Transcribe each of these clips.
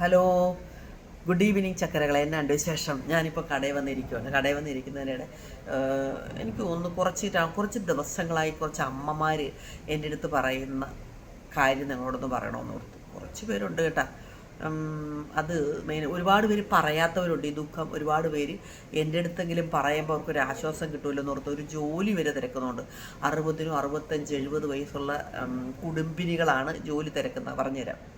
Hello good evening ചക്കരകളെ. എന്നാണ്ട് വിശേഷം? ഞാനിപ്പോൾ കടയിൽ വന്നിരിക്കുകയാണ് കടയിൽ വന്നിരിക്കുന്നതിനിടെ എനിക്ക് ഒന്ന് കുറച്ച് കുറച്ച് ദിവസങ്ങളായി കുറച്ച് അമ്മമാർ എന്റെ അടുത്ത് പറയുന്ന കാര്യം നിങ്ങളോടൊന്ന് പറയണമെന്ന് ഓർത്തു. കുറച്ച് പേരുണ്ട് കേട്ടോ. അത് മെയിൻ ഒരുപാട് പേര് പറയാത്തവരുണ്ട്. ഈ ദുഃഖം ഒരുപാട് പേര് എന്റെ അടുത്തെങ്കിലും പറയുമ്പോൾ അവർക്കൊരു ആശ്വാസം കിട്ടുമല്ലോ എന്ന് ഒരു ജോലി വരെ തിരക്കുന്നുണ്ട്. അറുപതിനും അറുപത്തഞ്ച് എഴുപത് വയസ്സുള്ള കുടുംബിനികളാണ് ജോലി തിരക്കുന്നത് പറഞ്ഞുതരാം.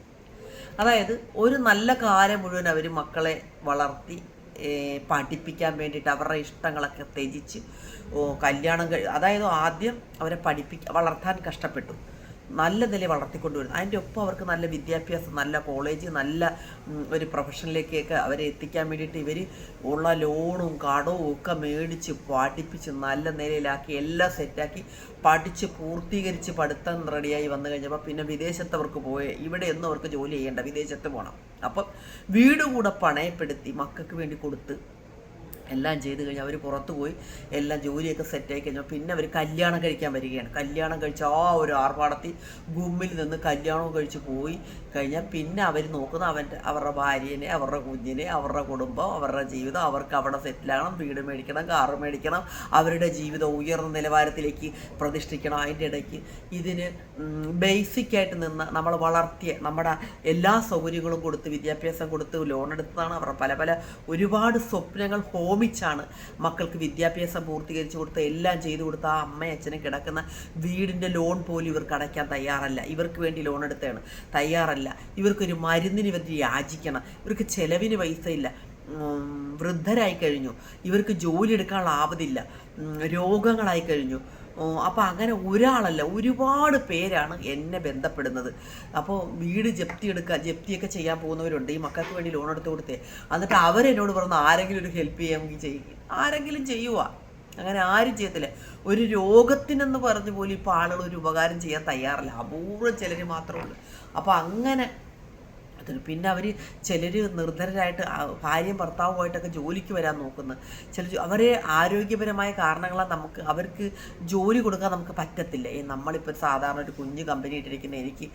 അതായത് ഒരു നല്ല കാലം മുഴുവൻ അവർ മക്കളെ വളർത്തി പഠിപ്പിക്കാൻ വേണ്ടിയിട്ട് അവരുടെ ഇഷ്ടങ്ങളൊക്കെ ത്യജിച്ച് കല്യാണം കഴി അതായത് ആദ്യം അവരെ പഠിപ്പിക്ക വളർത്താൻ കഷ്ടപ്പെട്ടു. നല്ല നില വളർത്തിക്കൊണ്ടുവരുന്നു. അതിന്റെ ഒപ്പം അവർക്ക് നല്ല വിദ്യാഭ്യാസം നല്ല കോളേജ് നല്ല ഒരു പ്രൊഫഷനിലേക്കൊക്കെ അവരെ എത്തിക്കാൻ വേണ്ടിയിട്ട് ഇവർ ഉള്ള ലോണും കടവും ഒക്കെ മേടിച്ച് പഠിപ്പിച്ച് നല്ല നിലയിലാക്കി എല്ലാം സെറ്റാക്കി പഠിച്ച് പൂർത്തീകരിച്ച് പഠിത്തം റെഡിയായി വന്നു കഴിഞ്ഞപ്പോൾ പിന്നെ വിദേശത്തവർക്ക് പോയി. ഇവിടെ ഒന്നും അവർക്ക് ജോലി ചെയ്യേണ്ട വിദേശത്ത് പോകണം അപ്പം വീട് കൂടെ പണയപ്പെടുത്തി മക്കൾക്ക് വേണ്ടി കൊടുത്ത് എല്ലാം ചെയ്ത് കഴിഞ്ഞ് അവർ പുറത്തു പോയി എല്ലാം ജോലിയൊക്കെ സെറ്റായി കഴിഞ്ഞാൽ പിന്നെ അവർ കല്യാണം കഴിക്കാൻ വരികയാണ്. കല്യാണം കഴിച്ച് ആ ഒരു ആർഭാടത്തിൽ ഗുമ്മിൽ നിന്ന് കല്യാണവും കഴിച്ച് പോയി കഴിഞ്ഞാൽ പിന്നെ അവർ നോക്കുന്ന അവന്റെ അവരുടെ ഭാര്യനെ അവരുടെ കുഞ്ഞിനെ അവരുടെ കുടുംബം അവരുടെ ജീവിതം അവർക്ക് അവിടെ സെറ്റിലാകണം വീട് മേടിക്കണം കാറ് മേടിക്കണം അവരുടെ ജീവിതം ഉയർന്ന നിലവാരത്തിലേക്ക് പ്രതിഷ്ഠിക്കണം. അതിന്റെ ഇടയ്ക്ക് ഇതിന് ബേസിക്കായിട്ട് നിന്ന് നമ്മൾ വളർത്തിയ നമ്മുടെ എല്ലാ സൗകര്യങ്ങളും കൊടുത്ത് വിദ്യാഭ്യാസം കൊടുത്ത് ലോൺ എടുത്തതാണ്. അവരുടെ പല പല ഒരുപാട് സ്വപ്നങ്ങൾ ഹോമിച്ചാണ് മക്കൾക്ക് വിദ്യാഭ്യാസം പൂർത്തീകരിച്ചു കൊടുത്ത് എല്ലാം ചെയ്തു കൊടുത്ത ആ അമ്മയും അച്ഛനും കിടക്കുന്ന വീടിന്റെ ലോൺ പോലും ഇവർക്ക് അടയ്ക്കാൻ തയ്യാറല്ല. ഇവർക്ക് വേണ്ടി ലോൺ എടുത്താണ് തയ്യാറല്ല. ഇവർക്കൊരു മരുന്നിന് ഇവർ യാചിക്കണം. ഇവർക്ക് ചെലവിന് പൈസ ഇല്ല. വൃദ്ധരായി കഴിഞ്ഞു. ഇവർക്ക് ജോലി എടുക്കാനുള്ള ആവതില്ല. രോഗങ്ങളായി കഴിഞ്ഞു. അപ്പോൾ അങ്ങനെ ഒരാളല്ല ഒരുപാട് പേരാണ് എന്നെ ബന്ധപ്പെടുന്നത്. അപ്പോൾ വീട് ജപ്തി എടുക്കുക ജപ്തിയൊക്കെ ചെയ്യാൻ പോകുന്നവരുണ്ട്. ഈ മക്കൾക്ക് വേണ്ടി ലോൺ എടുത്ത് കൊടുത്തേ. എന്നിട്ട് അവരെന്നോട് പറഞ്ഞ് ആരെങ്കിലും ഒരു ഹെൽപ്പ് ചെയ്യാമെങ്കിൽ ചെയ്യും. ആരെങ്കിലും ചെയ്യുക അങ്ങനെ ആരും ചെയ്യത്തില്ല. ഒരു രോഗത്തിനെന്ന് പറഞ്ഞ് പോലും ഇപ്പോൾ ആളുകൾ ഒരു ഉപകാരം ചെയ്യാൻ തയ്യാറല്ല. അപൂർവം ചിലർ മാത്രമേ ഉള്ളൂ. അപ്പോൾ അങ്ങനെ അതിന് പിന്നെ അവർ ചിലർ നിർധനരായിട്ട് ഭാര്യയും ഭർത്താവുമായിട്ടൊക്കെ ജോലിക്ക് വരാൻ നോക്കുന്നത് ചില അവരെ ആരോഗ്യപരമായ കാരണങ്ങളാൽ നമുക്ക് അവർക്ക് ജോലി കൊടുക്കാൻ നമുക്ക് പറ്റത്തില്ല. ഈ നമ്മളിപ്പോൾ സാധാരണ ഒരു കുഞ്ഞ് കമ്പനി ഇട്ടിരിക്കുന്ന എനിക്ക്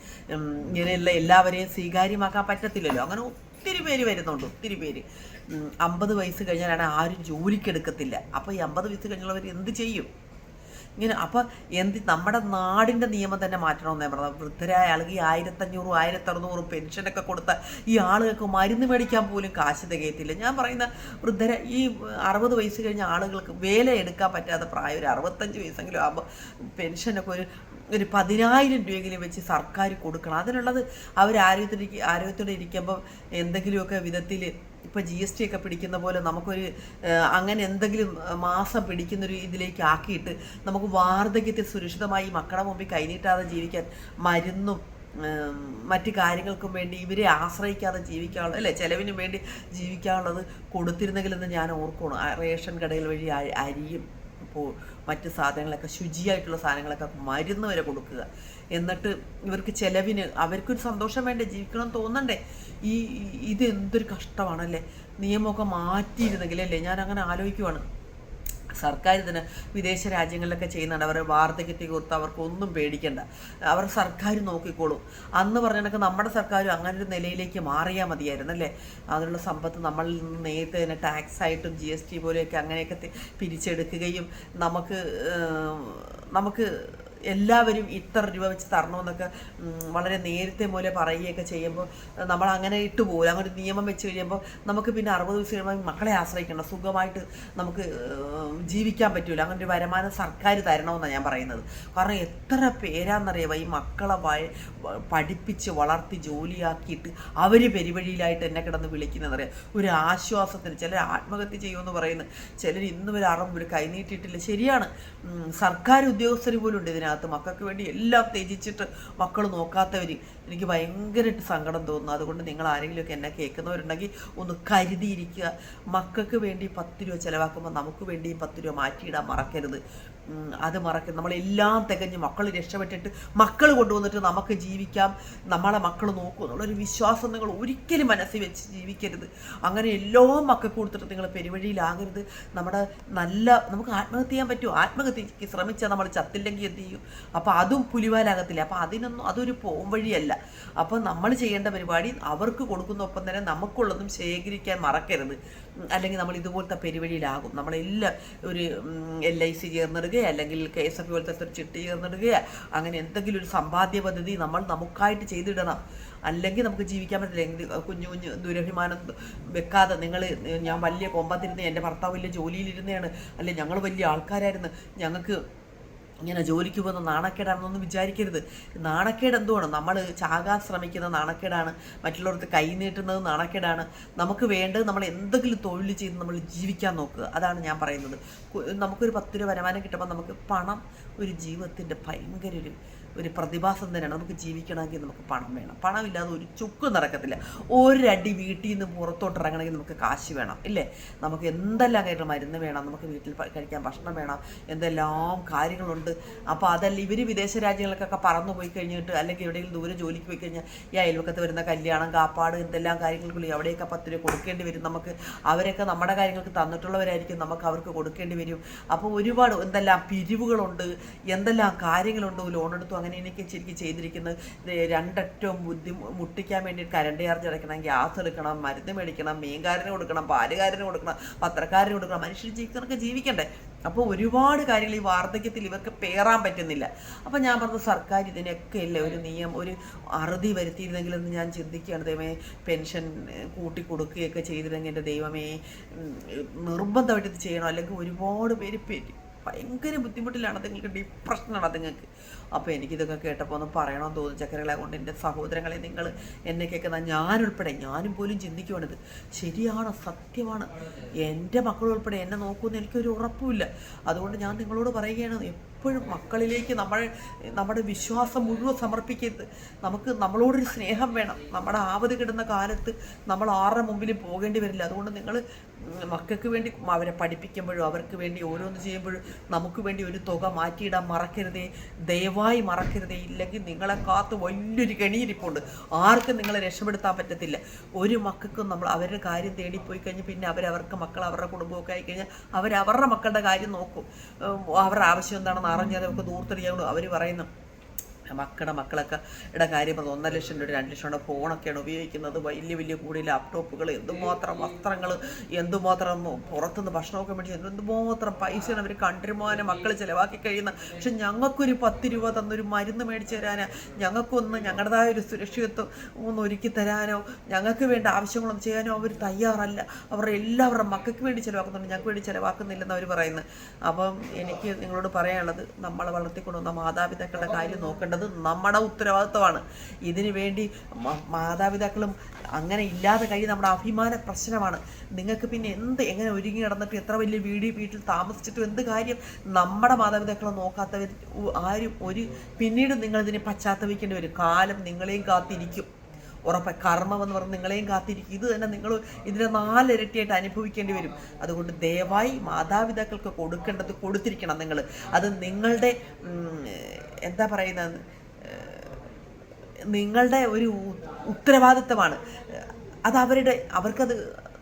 ഇങ്ങനെയുള്ള എല്ലാവരെയും സ്വീകാര്യമാക്കാൻ പറ്റത്തില്ലല്ലോ. അങ്ങനെ ഒത്തിരി പേര് വരുന്നുണ്ട് ഒത്തിരി പേര്. അമ്പത് വയസ്സ് കഴിഞ്ഞാലാണ് ആരും ജോലിക്കെടുക്കത്തില്ല. അപ്പോൾ ഈ അമ്പത് വയസ്സ് കഴിഞ്ഞുള്ളവർ എന്ത് ചെയ്യും? ഇങ്ങനെ അപ്പോൾ എന്ത് നമ്മുടെ നാടിന്റെ നിയമം തന്നെ മാറ്റണമെന്നേ പറഞ്ഞത്. വൃദ്ധരായ ആളുകൾ ഈ ആയിരത്തഞ്ഞൂറും ആയിരത്തറുന്നൂറും പെൻഷനൊക്കെ കൊടുത്ത ഈ ആളുകൾക്ക് മരുന്ന് മേടിക്കാൻ പോലും കാശ് തികയത്തില്ല. ഞാൻ പറയുന്ന വൃദ്ധര ഈ അറുപത് വയസ്സ് കഴിഞ്ഞ ആളുകൾക്ക് വേല എടുക്കാൻ പറ്റാത്ത പ്രായം ഒരു അറുപത്തഞ്ച് വയസ്സെങ്കിലും ആകുമ്പോൾ പെൻഷനൊക്കെ ഒരു ഒരു പതിനായിരം രൂപയെങ്കിലും വെച്ച് സർക്കാർ കൊടുക്കണം. അതിനുള്ളത് അവർ ആരോഗ്യത്തിൽ ആരോഗ്യത്തോടെ ഇരിക്കുമ്പോൾ എന്തെങ്കിലുമൊക്കെ വിധത്തിൽ ഇപ്പോൾ ജി എസ് ടി ഒക്കെ പിടിക്കുന്ന പോലെ നമുക്കൊരു അങ്ങനെ എന്തെങ്കിലും മാസം പിടിക്കുന്നൊരു ഇതിലേക്ക് ആക്കിയിട്ട് നമുക്ക് വാർദ്ധക്യത്തിൽ സുരക്ഷിതമായി മക്കളുടെ മുമ്പിൽ കൈനീട്ടാതെ ജീവിക്കാൻ മരുന്നും മറ്റ് കാര്യങ്ങൾക്കും വേണ്ടി ഇവരെ ആശ്രയിക്കാതെ ജീവിക്കാനുള്ള അല്ലേ? ചിലവിന് വേണ്ടി ജീവിക്കാനുള്ളത് കൊടുത്തിരുന്നെങ്കിലെന്ന് ഞാൻ ഓർക്കണം റേഷൻ കടകൾ വഴി അരിയും മറ്റ് സാധനങ്ങളൊക്കെ ശുചിയായിട്ടുള്ള സാധനങ്ങളൊക്കെ മരുന്ന് വരെ കൊടുക്കുക. എന്നിട്ട് ഇവർക്ക് ചെലവിന് അവർക്കൊരു സന്തോഷം വേണ്ടേ ജീവിക്കണം തോന്നണ്ടേ? ഈ ഇത് എന്തൊരു കഷ്ടമാണല്ലേ? നിയമമൊക്കെ മാറ്റിയിരുന്നെങ്കിൽ അല്ലേ ഞാൻ അങ്ങനെ ആലോചിക്കുവാണ്. സർക്കാർ ഇതിന് വിദേശ രാജ്യങ്ങളിലൊക്കെ ചെയ്യുന്നുണ്ട്. അവരെ വാർദ്ധക്യത്തെ കുറിച്ച് അവർക്കൊന്നും പേടിക്കണ്ട. അവർ സർക്കാർ നോക്കിക്കോളും. അന്ന് പറഞ്ഞിടക്ക് നമ്മുടെ സർക്കാരും അങ്ങനെ ഒരു നിലയിലേക്ക് മാറിയാൽ മതിയായിരുന്നു അല്ലേ അതിനുള്ള സമ്പത്ത് നമ്മളിൽ നിന്ന് നേരത്തെ തന്നെ ടാക്സ് ആയിട്ടും ജി എസ് ടി പോലെയൊക്കെ അങ്ങനെയൊക്കെ പിരിച്ചെടുക്കുകയും നമുക്ക് നമുക്ക് എല്ലാവരും ഇത്ര രൂപ വെച്ച് തരണം എന്നൊക്കെ വളരെ നേരത്തെ പോലെ പറയുകയൊക്കെ ചെയ്യുമ്പോൾ നമ്മൾ അങ്ങനെ ഇട്ട് പോകും അങ്ങനെ നിയമം വെച്ച് കഴിയുമ്പോൾ നമുക്ക് പിന്നെ അറുപത് ദിവസം കഴിയുമ്പോൾ മക്കളെ ആശ്രയിക്കണം സുഖമായിട്ട് നമുക്ക് ജീവിക്കാൻ പറ്റില്ല അങ്ങനെ ഒരു വരുമാനം സർക്കാർ തരണമെന്നാണ് ഞാൻ പറയുന്നത്. കാരണം എത്ര പേരാണെന്നറിയാമോ ഈ മക്കളെ പഠിപ്പിച്ച് വളർത്തി ജോലിയാക്കിയിട്ട് അവർ പെരുവഴിയിലായിട്ട് എന്നെ കിടന്ന് വിളിക്കുന്നതറിയാം? ഒരു ആശ്വാസത്തിന് ചിലർ ആത്മഹത്യ ചെയ്യുമെന്ന് പറയുന്നത് ചിലർ ഇന്നും ഒരു അറമ്പ് ഒരു കൈനീട്ടിയിട്ടില്ല ശരിയാണ്. സർക്കാർ ഉദ്യോഗസ്ഥർ പോലും ഉണ്ട് ഇതിനകത്ത്. മക്കൾക്ക് വേണ്ടി എല്ലാം ത്യജിച്ചിട്ട് മക്കൾ നോക്കാത്തവർ എനിക്ക് ഭയങ്കരമായിട്ട് സങ്കടം തോന്നുന്നു. അതുകൊണ്ട് നിങ്ങൾ ആരെങ്കിലുമൊക്കെ എന്നെ കേൾക്കുന്നവരുണ്ടെങ്കിൽ ഒന്ന് കരുതിയിരിക്കുക. മക്കൾക്ക് വേണ്ടി പത്ത് രൂപ ചിലവാക്കുമ്പോൾ നമുക്ക് വേണ്ടി പത്ത് രൂപ മാറ്റിയിടാൻ മറക്കരുത്. അത് മറക്കും. നമ്മളെല്ലാം തികഞ്ഞ് മക്കൾ രക്ഷപ്പെട്ടിട്ട് മക്കൾ കൊണ്ടുവന്നിട്ട് നമുക്ക് ജീവിക്കാം. നമ്മളെ മക്കൾ നോക്കും. എന്നുള്ളൊരു വിശ്വാസം നിങ്ങൾ ഒരിക്കലും മനസ്സിൽ വെച്ച് ജീവിക്കരുത്. അങ്ങനെ എല്ലാ മക്കൾക്ക് കൊടുത്തിട്ട് നിങ്ങൾ പെരുവഴിയിലാകരുത്. നമ്മുടെ നല്ല നമുക്ക് ആത്മഹത്യ ചെയ്യാൻ പറ്റുമോ ആത്മഹത്യക്ക് ശ്രമിച്ചാൽ നമ്മൾ ചത്തില്ലെങ്കിൽ എന്ത് ചെയ്യും? അപ്പോൾ അതും പുലിവാലാകത്തില്ല. അപ്പോൾ അതിനൊന്നും അതൊരു പോം വഴിയല്ല. അപ്പോൾ നമ്മൾ ചെയ്യേണ്ട പരിപാടി അവർക്ക് കൊടുക്കുന്ന ഒപ്പം തന്നെ നമുക്കുള്ളതും ശേഖരിക്കാൻ മറക്കരുത്. അല്ലെങ്കിൽ നമ്മൾ ഇതുപോലത്തെ പെരുവഴിയിലാകും. നമ്മളെല്ലാം ഒരു എൽ ഐ സി ചേർന്നിടുകയോ അല്ലെങ്കിൽ കെ എസ് എഫ് പോലത്തെ ഒരു ചിട്ടി ചേർന്നിടുകയോ അങ്ങനെ എന്തെങ്കിലും ഒരു സമ്പാദ്യ പദ്ധതി നമ്മൾ നമുക്കായിട്ട് ചെയ്തിടണം. അല്ലെങ്കിൽ നമുക്ക് ജീവിക്കാൻ പറ്റില്ല. കുഞ്ഞു കുഞ്ഞു ദുരഭിമാനം വെക്കാതെ നിങ്ങൾ ഞാൻ വലിയ കൊമ്പത്തിരുന്ന് എന്റെ ഭർത്താവ് വലിയ ജോലിയിലിരുന്നതാണ്. അല്ലെ ഞങ്ങൾ വലിയ ആൾക്കാരായിരുന്നു. ഞങ്ങൾക്ക് ഇങ്ങനെ ജോലിക്ക് പോകുന്ന നാണക്കേടാണെന്നൊന്നും വിചാരിക്കരുത്. നാണക്കേട് എന്തുവാണ്? നമ്മൾ ചാകാൻ ശ്രമിക്കുന്ന നാണക്കേടാണ്. മറ്റുള്ളവർക്ക് കൈ നീട്ടുന്നത് നാണക്കേടാണ്. നമുക്ക് വേണ്ടത് നമ്മൾ എന്തെങ്കിലും തൊഴിൽ ചെയ്ത് നമ്മൾ ജീവിക്കാൻ നോക്കുക. അതാണ് ഞാൻ പറയുന്നത്. നമുക്കൊരു പത്ത് രൂപ വരുമാനം കിട്ടുമ്പോൾ നമുക്ക് പണം ഒരു ജീവിതത്തിന്റെ ഭയങ്കര ഒരു ഒരു പ്രതിഭാസം തന്നെയാണ്. നമുക്ക് ജീവിക്കണമെങ്കിൽ നമുക്ക് പണം വേണം. പണമില്ലാതെ ഒരു ചുക്ക് നടക്കത്തില്ല. ഒരടി വീട്ടിൽ നിന്ന് പുറത്തോട്ട് ഇറങ്ങണമെങ്കിൽ നമുക്ക് കാശ് വേണം ഇല്ലേ? നമുക്ക് എന്തെല്ലാം കാര്യങ്ങൾ മരുന്ന് വേണം നമുക്ക് വീട്ടിൽ കഴിക്കാൻ ഭക്ഷണം വേണം എന്തെല്ലാം കാര്യങ്ങളുണ്ട് അപ്പോൾ അതല്ല ഇവർ വിദേശ രാജ്യങ്ങൾക്കൊക്കെ പറന്നു പോയി കഴിഞ്ഞിട്ട് അല്ലെങ്കിൽ എവിടെയെങ്കിലും ദൂരെ ജോലിക്ക് പോയി കഴിഞ്ഞാൽ ഈ അയൽവക്കത്ത് വരുന്ന കല്യാണം കാപ്പാട് എന്തെല്ലാം കാര്യങ്ങൾക്കുള്ളിൽ അവിടെയൊക്കെ പത്ത് രൂപ കൊടുക്കേണ്ടി വരും നമുക്ക്. അവരൊക്കെ നമ്മുടെ കാര്യങ്ങൾക്ക് തന്നിട്ടുള്ളവരായിരിക്കും നമുക്ക് അവർക്ക് കൊടുക്കേണ്ടി വരും. അപ്പോൾ ഒരുപാട് എന്തെല്ലാം പിരിവുകളുണ്ട് എന്തെല്ലാം കാര്യങ്ങളുണ്ട് ലോണെടുത്തു അങ്ങനെ എനിക്ക് ശരിക്കും ചെയ്തിരിക്കുന്നത് രണ്ടറ്റവും ബുദ്ധി മുട്ടിക്കാൻ വേണ്ടി കരണ്ട് ചാർജ് അടയ്ക്കണം ഗ്യാസ് എടുക്കണം മരുന്ന് മേടിക്കണം മീൻകാരന് കൊടുക്കണം പാലുകാരന് കൊടുക്കണം പത്രക്കാരന് കൊടുക്കണം മനുഷ്യർ ജീവിക്കുന്നവർക്ക് ജീവിക്കണ്ടേ? അപ്പോൾ ഒരുപാട് കാര്യങ്ങൾ ഈ വാർദ്ധക്യത്തിൽ ഇവർക്ക് പേറാൻ പറ്റുന്നില്ല. അപ്പോൾ ഞാൻ പറഞ്ഞു സർക്കാർ ഇതിനൊക്കെ ഇല്ല ഒരു നിയമം ഒരു അറുതി വരുത്തിയിരുന്നെങ്കിലെന്ന് ഞാൻ ചിന്തിക്കുകയാണ്. ദൈവമേ പെൻഷൻ കൂട്ടി കൊടുക്കുകയൊക്കെ ചെയ്തിരുന്നെങ്കിൽ എന്റെ ദൈവമേ നിർബന്ധമായിട്ട് ഇത് ചെയ്യണം? അല്ലെങ്കിൽ ഒരുപാട് പേര് പെരി ഭയങ്കര ബുദ്ധിമുട്ടിലാണ് അതുങ്ങൾക്ക് ഡിപ്രഷനാണ് അതുങ്ങൾക്ക്. അപ്പോൾ എനിക്കിതൊക്കെ കേട്ടപ്പോൾ ഒന്ന് പറയണമെന്ന് തോന്നി ചക്കരകളെ കൊണ്ട് എന്റെ സഹോദരങ്ങളെ നിങ്ങൾ എന്നെ കേൾക്കുന്ന ഞാനുൾപ്പെടെ ഞാനും പോലും ചിന്തിക്കുവാണിത് ശരിയാണ് സത്യമാണ്. എന്റെ മക്കളുൾപ്പെടെ എന്നെ നോക്കുമെന്ന് എനിക്കൊരു ഉറപ്പുമില്ല. അതുകൊണ്ട് ഞാൻ നിങ്ങളോട് പറയുകയാണ് എപ്പോഴും മക്കളിലേക്ക് നമ്മൾ നമ്മുടെ വിശ്വാസം മുഴുവൻ സമർപ്പിക്കരുത്. നമുക്ക് നമ്മളോടൊരു സ്നേഹം വേണം. നമ്മുടെ ആവത് കിടുന്ന കാലത്ത് നമ്മൾ ആരുടെ മുമ്പിൽ പോകേണ്ടി വരില്ല. അതുകൊണ്ട് നിങ്ങൾ മക്കൾക്ക് വേണ്ടി അവരെ പഠിപ്പിക്കുമ്പോഴും അവർക്ക് വേണ്ടി ഓരോന്ന് ചെയ്യുമ്പോഴും നമുക്ക് വേണ്ടി ഒരു തുക മാറ്റിയിടാൻ മറക്കരുതേ ദയവായി മറക്കരുതേ. ഇല്ലെങ്കിൽ നിങ്ങളെ കാത്ത് വലിയൊരു കെണിയിരിപ്പുണ്ട്. ആർക്കും നിങ്ങളെ രക്ഷപ്പെടുത്താൻ പറ്റത്തില്ല. ഒരു മക്കൾക്കും നമ്മൾ അവരുടെ കാര്യം തേടിപ്പോയി കഴിഞ്ഞ് പിന്നെ അവരവർക്ക് മക്കൾ അവരുടെ കുടുംബമൊക്കെ ആയി കഴിഞ്ഞാൽ അവരവരുടെ മക്കളുടെ കാര്യം നോക്കും. അവരുടെ ആവശ്യം എന്താണെന്ന് അറിഞ്ഞാൽ അവർക്ക് ദൂർത്തെറിയാവുള്ളൂ അവർ പറയുന്നു മക്കളുടെ മക്കളൊക്കെ ഇവിടെ കാര്യം പറഞ്ഞ് ഒന്നര ലക്ഷം രൂപ രണ്ട് ലക്ഷം രൂപ ഫോണൊക്കെയാണ് ഉപയോഗിക്കുന്നത്. വലിയ വലിയ കൂടി ലാപ്ടോപ്പുകൾ എന്തുമാത്രം വസ്ത്രങ്ങൾ എന്തുമാത്രം പുറത്തുനിന്ന് ഭക്ഷണമൊക്കെ മേടിച്ച് എന്തുമാത്രം പൈസയാണ് അവർ കണ്ടിരുമാനം മക്കൾ ചിലവാക്കി കഴിയുന്ന. പക്ഷെ ഞങ്ങൾക്കൊരു പത്ത് രൂപ തന്നൊരു മരുന്ന് മേടിച്ച് തരാനോ. ഞങ്ങൾക്കൊന്ന് ഞങ്ങളുടേതായ ഒരു സുരക്ഷിതത്വം ഒന്ന് ഒരുക്കി തരാനോ ഞങ്ങൾക്ക് വേണ്ട ആവശ്യങ്ങളൊന്നും ചെയ്യാനോ അവർ തയ്യാറല്ല. അവർ എല്ലാവരുടെ മക്കൾക്ക് വേണ്ടി ചിലവാക്കുന്നുണ്ട്. ഞങ്ങൾക്ക് വേണ്ടി ചിലവാക്കുന്നില്ലെന്ന് അവർ പറയുന്നത്. അപ്പം എനിക്ക് നിങ്ങളോട് പറയാനുള്ളത് നമ്മളെ വളർത്തിക്കൊണ്ടുവന്ന മാതാപിതാക്കളുടെ കാര്യം നോക്കേണ്ടത് നമ്മുടെ ഉത്തരവാദിത്വമാണ്. ഇതിനു വേണ്ടി മാതാപിതാക്കളും അങ്ങനെ ഇല്ലാതെ കഴിയും നമ്മുടെ അഭിമാന പ്രശ്നമാണ്. നിങ്ങൾക്ക് പിന്നെ എന്ത് എങ്ങനെ ഒരുങ്ങി നടന്നിട്ട് എത്ര വലിയ വീട് വീട്ടിൽ താമസിച്ചിട്ടും എന്ത് കാര്യം നമ്മുടെ മാതാപിതാക്കളെ നോക്കാത്തവർ ആരും ഒരു പിന്നീട് നിങ്ങളിതിനെ പശ്ചാത്തപിക്കേണ്ടി വരും. കാലം നിങ്ങളെയും കാത്തിരിക്കും. ഉറപ്പ് കർമ്മം എന്ന് പറഞ്ഞ് നിങ്ങളെയും കാത്തിരിക്കും. ഇത് തന്നെ നിങ്ങൾ ഇതിനെ നാലിരട്ടിയായിട്ട് അനുഭവിക്കേണ്ടി വരും. അതുകൊണ്ട് ദയവായി മാതാപിതാക്കൾക്ക് കൊടുക്കേണ്ടത് കൊടുത്തിരിക്കണം നിങ്ങൾ. അത് നിങ്ങളുടെ എന്താ പറയുന്നത്? നിങ്ങളുടെ ഒരു ഉത്തരവാദിത്തമാണ്. അത് അവരുടെ അവർക്കത്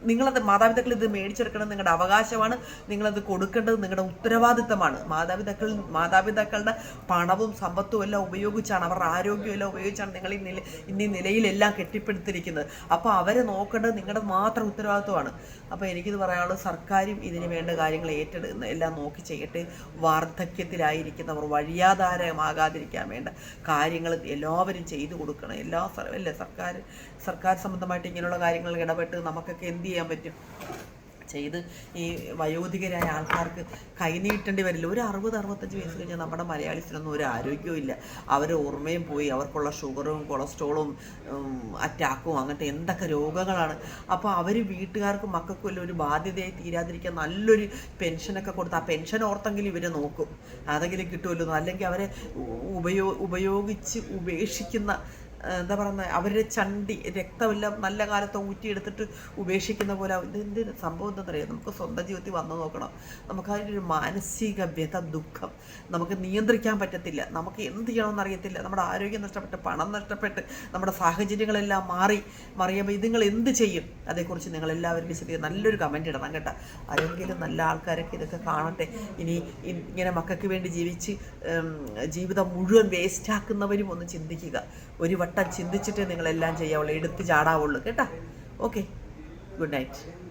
നിങ്ങളത് മാതാപിതാക്കൾ ഇത് മേടിച്ചെടുക്കണം നിങ്ങളുടെ അവകാശമാണ് നിങ്ങളത് കൊടുക്കേണ്ടത് നിങ്ങളുടെ ഉത്തരവാദിത്തമാണ്. മാതാപിതാക്കൾ മാതാപിതാക്കളുടെ പണവും സമ്പത്തും എല്ലാം ഉപയോഗിച്ചാണ് അവരുടെ ആരോഗ്യം എല്ലാം ഉപയോഗിച്ചാണ് നിങ്ങൾ ഈ നില ഇന്നീ നിലയിലെല്ലാം കെട്ടിപ്പടുത്തിരിക്കുന്നത്. അപ്പോൾ അവരെ നോക്കേണ്ടത് നിങ്ങളുടെ മാത്രം ഉത്തരവാദിത്വമാണ്. അപ്പോൾ എനിക്കിത് പറയാനുള്ളത് സർക്കാരും ഇതിന് വേണ്ട കാര്യങ്ങൾ ഏറ്റെടുക്കുന്ന എല്ലാം നോക്കി ചെയ്യട്ടെ. വാർദ്ധക്യത്തിലായിരിക്കുന്നവർ വഴിയാധാരമാകാതിരിക്കാൻ വേണ്ട കാര്യങ്ങൾ എല്ലാവരും ചെയ്തു കൊടുക്കണം. എല്ലാ അല്ലേ സർക്കാർ സർക്കാർ സംബന്ധമായിട്ട് ഇങ്ങനെയുള്ള കാര്യങ്ങൾ ഇടപെട്ട് നമുക്കൊക്കെ എന്ത് ചെയ്യാൻ പറ്റും. ചെയ്ത് ഈ വയോധികരായ ആൾക്കാർക്ക് കൈനീട്ടേണ്ടി വരില്ല. ഒരു അറുപത് അറുപത്തഞ്ച് വയസ്സ് കഴിഞ്ഞാൽ നമ്മുടെ മലയാളീസിനൊന്നും ഒരു ആരോഗ്യവും ഇല്ല. അവർ ഓർമ്മയും പോയി അവർക്കുള്ള ഷുഗറും കൊളസ്ട്രോളും അറ്റാക്കും അങ്ങനത്തെ എന്തൊക്കെ രോഗങ്ങളാണ്. അപ്പോൾ അവർ വീട്ടുകാർക്കും മക്കൾക്കും ഒരു ബാധ്യതയായി തീരാതിരിക്കാൻ നല്ലൊരു പെൻഷനൊക്കെ കൊടുത്ത് ആ പെൻഷൻ ഓർത്തെങ്കിലും ഇവരെ നോക്കും. അതെങ്കിലും കിട്ടുമല്ലോ അല്ലെങ്കിൽ അവരെ ഉപയോ ഉപയോഗിച്ച് ഉപേക്ഷിക്കുന്ന എന്താ പറയുന്നത് അവരുടെ ചണ്ടി രക്തമെല്ലാം നല്ല കാലത്ത് ഊറ്റിയെടുത്തിട്ട് ഉപേക്ഷിക്കുന്ന പോലെ എന്ത് സംഭവം എന്താണെന്നറിയാം? നമുക്ക് സ്വന്തം ജീവിതത്തിൽ വന്നു നോക്കണം. നമുക്ക് അതിന്റെ ഒരു മാനസിക വ്യത ദുഃഖം നമുക്ക് നിയന്ത്രിക്കാൻ പറ്റത്തില്ല. നമുക്ക് എന്ത് ചെയ്യണമെന്ന് അറിയത്തില്ല നമ്മുടെ ആരോഗ്യം നഷ്ടപ്പെട്ട് പണം നഷ്ടപ്പെട്ട് നമ്മുടെ സാഹചര്യങ്ങളെല്ലാം മാറി മറിയുമ്പോൾ ഇത് നിങ്ങൾ എന്ത് ചെയ്യും? അതേക്കുറിച്ച് നിങ്ങൾ എല്ലാവരും വിശദീകരിച്ച് നല്ലൊരു കമന്റ് ഇടണം കേട്ടോ. ആരെങ്കിലും നല്ല ആൾക്കാരൊക്കെ ഇതൊക്കെ കാണട്ടെ. ഇനി ഇങ്ങനെ മക്കൾക്ക് വേണ്ടി ജീവിച്ച് ജീവിതം മുഴുവൻ വേസ്റ്റാക്കുന്നവരും ഒന്ന് ചിന്തിക്കുക. ഒരു വട്ടം ചിന്തിച്ചിട്ടേ നിങ്ങളെല്ലാം ചെയ്യാവുള്ളൂ. എടുത്ത് ചാടാവുള്ളൂ. കേട്ടോ? Okay good night